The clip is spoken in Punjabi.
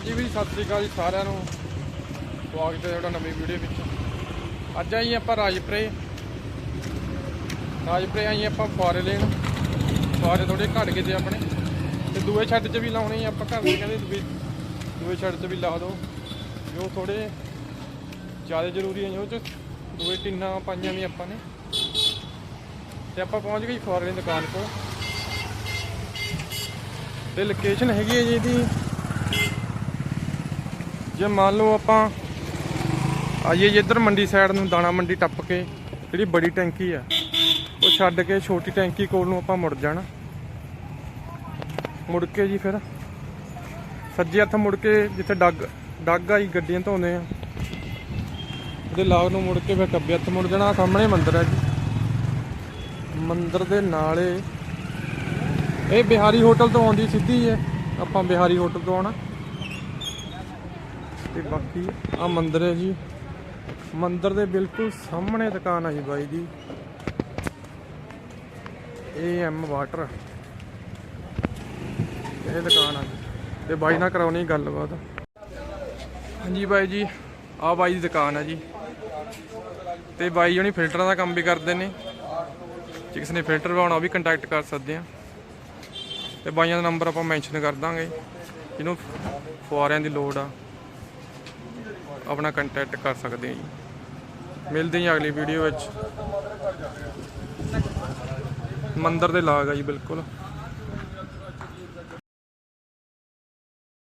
ਹਾਂਜੀ ਵੀ ਸਤਿ ਸ੍ਰੀ ਅਕਾਲ ਜੀ ਸਾਰਿਆਂ ਨੂੰ। ਸਵਾਗਤ ਹੈ ਤੁਹਾਡਾ ਨਵੀਂ ਵੀਡੀਓ ਵਿੱਚ। ਅੱਜ ਆਈ ਆਪਾਂ ਰਾਜਪੁਰੇ। ਰਾਜਪੁਰੇ ਆਈ ਆਪਾਂ ਫੁਆਰੇ ਲੈਣ। ਫੁਆਰੇ ਥੋੜੇ ਘਟ ਗਏ ਤੇ ਆਪਣੇ। ਤੇ ਦੂਏ ਛੱਡ 'ਚ ਵੀ ਲਾਉਣੇ ਸੀ ਆਪਾਂ ਘਰ ਦੇ, ਕਹਿੰਦੇ ਵੀ ਦੂਏ ਛੱਡ 'ਚ ਵੀ ਲਾ ਦਿਓ। ਜੋ ਥੋੜੇ ਜ਼ਿਆਦਾ ਜ਼ਰੂਰੀ ਹੈ ਉਹ 'ਚ ਦੂਏ ਟਿੰਨਾਂ ਪਾਈਆਂ ਵੀ ਆਪਾਂ ਨੇ। ਤੇ ਆਪਾਂ ਪਹੁੰਚ ਗਏ ਜੀ ਫੁਆਰੇ ਦੀ ਦੁਕਾਨ ਕੋਲ। ਤੇ ਲੋਕੇਸ਼ਨ ਹੈਗੀ ਹੈ ਜੀ ਇਹਦੀ ਜੇ ਮੰਨ ਲਓ ਆਪਾਂ ਆਈਏ ਜੀ ਇੱਧਰ ਮੰਡੀ ਸਾਈਡ ਨੂੰ ਦਾਣਾ ਮੰਡੀ ਟੱਪ ਕੇ, ਜਿਹੜੀ ਬੜੀ ਟੈਂਕੀ ਆ, ਉਹ ਛੱਡ ਕੇ ਛੋਟੀ ਟੈਂਕੀ ਕੋਲ ਨੂੰ ਆਪਾਂ ਮੁੜ ਜਾਣਾ। ਮੁੜ ਕੇ ਜੀ ਫਿਰ ਸੱਜੇ ਹੱਥ ਮੁੜ ਕੇ ਜਿੱਥੇ ਡੱਗ ਡੱਗ ਆਈ, ਗੱਡੀਆਂ ਧੋਨੇ ਆ। ਉਹਦੇ ਲਾਗ ਨੂੰ ਮੁੜ ਕੇ ਫਿਰ ਖੱਬੇ ਹੱਥ ਮੁੜ ਜਾਣਾ ਸਾਹਮਣੇ ਮੰਦਿਰ ਹੈ ਜੀ। ਮੰਦਿਰ ਦੇ ਨਾਲੇ, ਇਹ ਬਿਹਾਰੀ ਹੋਟਲ ਤੋਂ ਆਉਂਦੀ ਸਿੱਧੀ ਹੈ ਆਪਾਂ ਬਿਹਾਰੀ ਹੋਟਲ ਤੋਂ ਆਉਣਾ। ਤੇ ਬਾਕੀ ਆ ਮੰਦਿਰ ਹੈ ਜੀ। ਮੰਦਿਰ ਦੇ ਬਿਲਕੁਲ ਸਾਹਮਣੇ ਦੁਕਾਨ ਆ ਜੀ ਬਾਈ ਦੀ। ਏਐਮ ਵਾਟਰ ਇਹ ਦੁਕਾਨ ਆ। ਜੀ ਤੇ ਬਾਈ ਨਾਲ ਕਰਾਉਣੀ ਗੱਲਬਾਤ। ਹਾਂਜੀ ਬਾਈ ਜੀ, ਆ ਬਾਈ ਦੀ ਦੁਕਾਨ ਆ ਜੀ। ਤੇ ਬਾਈ ਜਣੀ ਫਿਲਟਰਾਂ ਦਾ ਕੰਮ ਵੀ ਕਰਦੇ ਨੇ। ਜੇ ਕਿਸੇ ਨੇ ਫਿਲਟਰ ਬਣਾਉਣਾ ਉਹ ਵੀ ਕੰਟੈਕਟ ਕਰ ਸਕਦੇ ਆ। ਤੇ ਬਾਈਆਂ ਦਾ ਨੰਬਰ ਆਪਾਂ ਮੈਂਸ਼ਨ ਕਰ ਦਾਂਗੇ। ਜਿਹਨੂੰ ਫੁਆਰਿਆਂ ਦੀ ਲੋੜ ਆ। ਆਪਣਾ ਕੰਟੈਕਟ ਕਰ ਸਕਦੇ ਆ ਜੀ। ਮਿਲਦੇ ਹਾਂ ਅਗਲੀ ਵੀਡੀਓ ਵਿੱਚ। ਮੰਦਰ ਦੇ ਲਾਗ ਆ ਜੀ, ਬਿਲਕੁਲ।